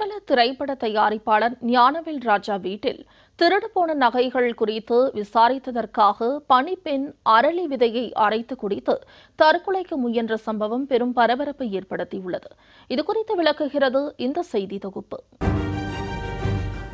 பிரபல திரைப்பட தயாரிப்பாளர் ஞானவேல் ராஜா வீட்டில் திருடு போன நகைகள் குறித்து விசாரித்ததற்காக பணிப்பெண் அரளி விதையை அரைத்து குடித்து தற்கொலைக்கு முயன்ற சம்பவம் பெரும் பரபரப்பை ஏற்படுத்தியுள்ளது. இதுகுறித்து விளக்குகிறது இந்த செய்தி தொகுப்பு.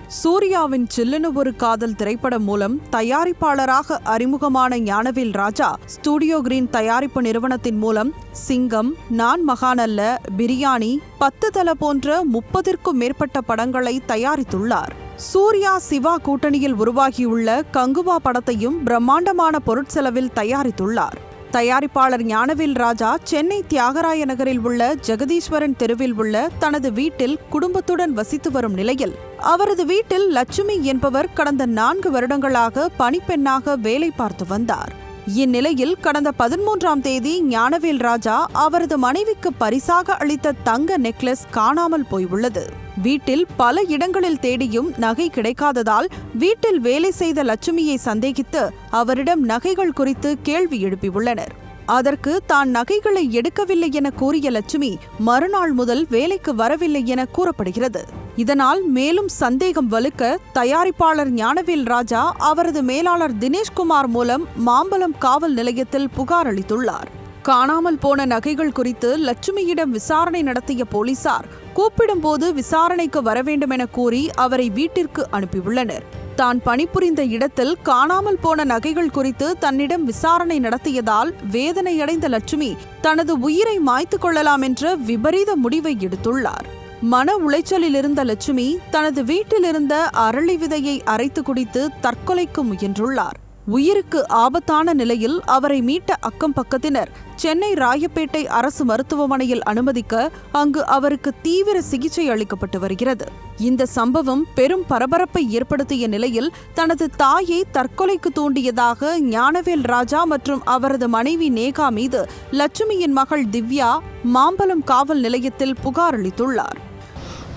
சூர்யாவின் சில்லுனு ஒரு காதல் திரைப்படம் மூலம் தயாரிப்பாளராக அறிமுகமான ஞானவேல் ராஜா ஸ்டூடியோ கிரீன் தயாரிப்பு நிறுவனத்தின் மூலம் சிங்கம் நான் மகானல்ல பிரியாணி பத்து தல போன்ற முப்பதிற்கும் மேற்பட்ட படங்களை தயாரித்துள்ளார். சூர்யா சிவா கூட்டணியில் உருவாகியுள்ள கங்குவா படத்தையும் பிரம்மாண்டமான பொருட்செலவில் தயாரித்துள்ளார். தயாரிப்பாளர் ஞானவேல் ராஜா சென்னை தியாகராய நகரில் உள்ள ஜெகதீஸ்வரன் தெருவில் உள்ள தனது வீட்டில் குடும்பத்துடன் வசித்து வரும் நிலையில் அவரது வீட்டில் லட்சுமி என்பவர் கடந்த நான்கு வருடங்களாக பணிப்பெண்ணாக வேலை பார்த்து வந்தார். இந்நிலையில் கடந்த பதிமூன்றாம் தேதி ஞானவேல் ராஜா அவரது மனைவிக்கு பரிசாக அளித்த தங்க நெக்லஸ் காணாமல் போயுள்ளது. வீட்டில் பல இடங்களில் தேடியும் நகை கிடைக்காததால் வீட்டில் வேலை செய்த லட்சுமியை சந்தேகித்து அவரிடம் நகைகள் குறித்து கேள்வி எழுப்பியுள்ளனர். அதற்கு தான் நகைகளை எடுக்கவில்லை என கூறிய லட்சுமி மறுநாள் முதல் வேலைக்கு வரவில்லை என கூறப்படுகிறது. இதனால் மேலும் சந்தேகம் வலுக்க தயாரிப்பாளர் ஞானவேல் ராஜா அவரது மேலாளர் தினேஷ்குமார் மூலம் மாம்பலம் காவல் நிலையத்தில் புகார் அளித்துள்ளார். காணாமல் போன நகைகள் குறித்து லட்சுமியிடம் விசாரணை நடத்திய போலீசார் கூப்பிடும்போது விசாரணைக்கு வர வேண்டும் என கூறி அவரை வீட்டிற்கு அனுப்பியுள்ளனர். தான் பணிபுரிந்த இடத்தில் காணாமல் போன நகைகள் குறித்து தன்னிடம் விசாரணை நடத்தியதால் வேதனையடைந்த லட்சுமி தனது உயிரை மாய்த்து கொள்ளலாம் என்ற விபரீத முடிவை எடுத்துள்ளார். மன உளைச்சலில் இருந்த லட்சுமி தனது வீட்டிலிருந்த அரளி விதையை அரைத்து குடித்து தற்கொலைக்கு முயன்றுள்ளார். உயிருக்கு ஆபத்தான நிலையில் அவரை மீட்ட அக்கம் பக்கத்தினர் சென்னை ராயப்பேட்டை அரசு மருத்துவமனையில் அனுமதிக்க அங்கு அவருக்கு தீவிர சிகிச்சை அளிக்கப்பட்டு வருகிறது. இந்த சம்பவம் பெரும் பரபரப்பை ஏற்படுத்திய நிலையில் தனது தாயை தற்கொலைக்கு தூண்டியதாக ஞானவேல் ராஜா மற்றும் அவரது மனைவி நேகா மீது லட்சுமியின் மகள் திவ்யா மாம்பலம் காவல் நிலையத்தில் புகார் அளித்துள்ளார்.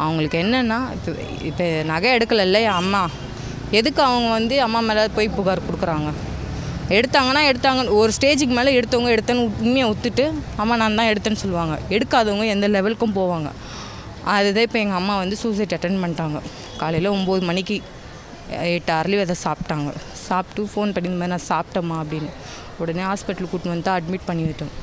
அவங்களுக்கு என்னென்னா இப்போ இப்போ நகை எடுக்கலைல்ல என் அம்மா? எதுக்கு அவங்க வந்து அம்மா மேலே போய் புகார் கொடுக்குறாங்க? எடுத்தாங்கன்னா எடுத்தாங்க ஒரு ஸ்டேஜுக்கு மேலே எடுத்தவங்க எடுத்தேன்னு உண்மையை ஒத்துட்டு அம்மா நான் தான் எடுத்தேன்னு சொல்லுவாங்க. எடுக்காதவங்க எந்த லெவலுக்கும் போவாங்க. அதுதான் இப்போ எங்கள் அம்மா வந்து சூசைட் அட்டன் பண்ணிட்டாங்க. காலையில் ஒம்பது மணிக்கு எட்டு அரளி விதை சாப்பிட்டாங்க. சாப்பிட்டு ஃபோன் பண்ணி இந்த மாதிரி நான் சாப்பிட்டேம்மா அப்படின்னு. உடனே ஹாஸ்பிட்டலுக்கு கூட்டின்னு வந்து அட்மிட் பண்ணி விட்டோம்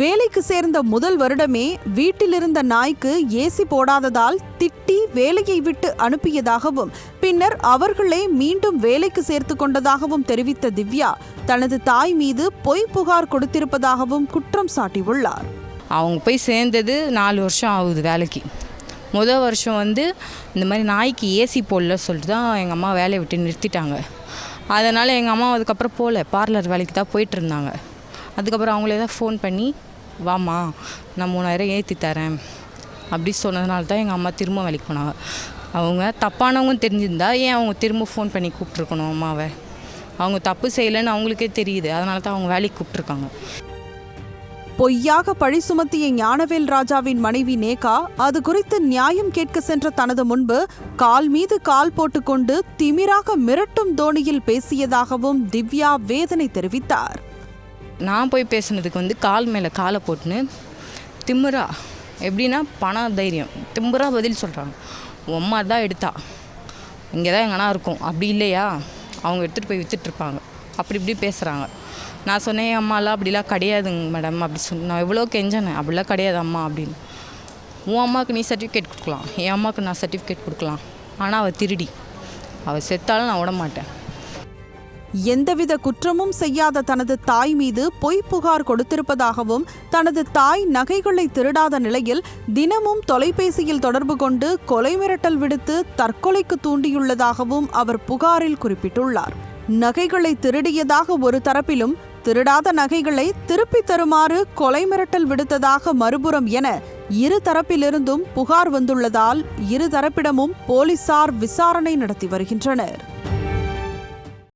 வேலைக்கு சேர்ந்த முதல் வருடமே வீட்டிலிருந்த நாய்க்கு ஏசி போடாததால் திட்டி வேலையை விட்டு அனுப்பியதாகவும் பின்னர் அவர்களே மீண்டும் வேலைக்கு சேர்த்து கொண்டதாகவும் தெரிவித்த திவ்யா தனது தாய் மீது பொய் புகார் கொடுத்திருப்பதாகவும் குற்றம் சாட்டியுள்ளார். அவங்க போய் சேர்ந்தது நாலு வருஷம் ஆகுது வேலைக்கு. முதல் வருஷம் வந்து இந்த மாதிரி நாய்க்கு ஏசி போடல சொல்லிட்டு தான் எங்கள் அம்மா வேலையை விட்டு நிறுத்திட்டாங்க. அதனால் எங்கள் அம்மா அதுக்கப்புறம் போகல. பார்லர் வேலைக்கு தான் போயிட்டு இருந்தாங்க. அதுக்கப்புறம் அவங்களே தான் ஃபோன் பண்ணி வாம்மா நான் மூணாயிரம் ஏற்றி தரேன். அப்படி சொன்னதுனால தான் எங்கள் அம்மா திரும்ப வேலைக்கு போனாங்க. அவங்க தப்பானவங்க தெரிஞ்சிருந்தா ஏன் அவங்க திரும்ப ஃபோன் பண்ணி கூப்பிட்ருக்கணும் அம்மாவை? அவங்க தப்பு செய்யலைன்னு அவங்களுக்கே தெரியுது. அதனால தான் அவங்க வேலைக்கு கூப்பிட்ருக்காங்க பொய்யாக பழி சுமத்திய ஞானவேல் ராஜாவின் மனைவி நேகா அது குறித்து நியாயம் கேட்க சென்ற தனது முன்பு கால் மீது கால் போட்டுக்கொண்டு திமிராக மிரட்டும் தோணியில் பேசியதாகவும் திவ்யா வேதனை தெரிவித்தார். நான் போய் பேசுனதுக்கு வந்து கால் மேலே காலை போட்டுன்னு திம்முறா. எப்படின்னா பண தைரியம். திம்புறா பதில் சொல்கிறாங்க உம்மா தான் எடுத்தா. இங்கே தான் எங்கன்னா இருக்கும். அப்படி இல்லையா? அவங்க எடுத்துகிட்டு போய் விற்றுட்ருப்பாங்க அப்படி இப்படி பேசுகிறாங்க நான் சொன்னேன் என் அம்மாலாம் அப்படிலாம் கிடையாதுங்க மேடம். அப்படி சொன்ன நான் எவ்வளோ கெஞ்சனேன் அப்படிலாம் கிடையாது அம்மா. அப்படின்னு. உன் அம்மாவுக்கு நீ சர்டிஃபிகேட் கொடுக்கலாம். என் அம்மாவுக்கு நான் சர்டிஃபிகேட் கொடுக்கலாம். ஆனால் அவள் திருடி. அவள் செத்தாலும் நான் விட மாட்டேன். எந்தவித குற்றமும் செய்யாத தனது தாய் மீது பொய் புகார் கொடுத்திருப்பதாகவும் தனது தாய் நகைகளை திருடாத நிலையில் தினமும் தொலைபேசியில் தொடர்பு கொண்டு கொலை மிரட்டல் விடுத்து தற்கொலைக்கு தூண்டியுள்ளதாகவும் அவர் புகாரில் குறிப்பிட்டுள்ளார். நகைகளை திருடியதாக ஒரு தரப்பிலும் திருடாத நகைகளை திருப்பி தருமாறு கொலை மிரட்டல் விடுத்ததாக மறுபுறம் என இரு தரப்பிலிருந்தும் புகார் வந்துள்ளதால் இரு தரப்பிடமும் போலீசார் விசாரணை நடத்தி வருகின்றனர்.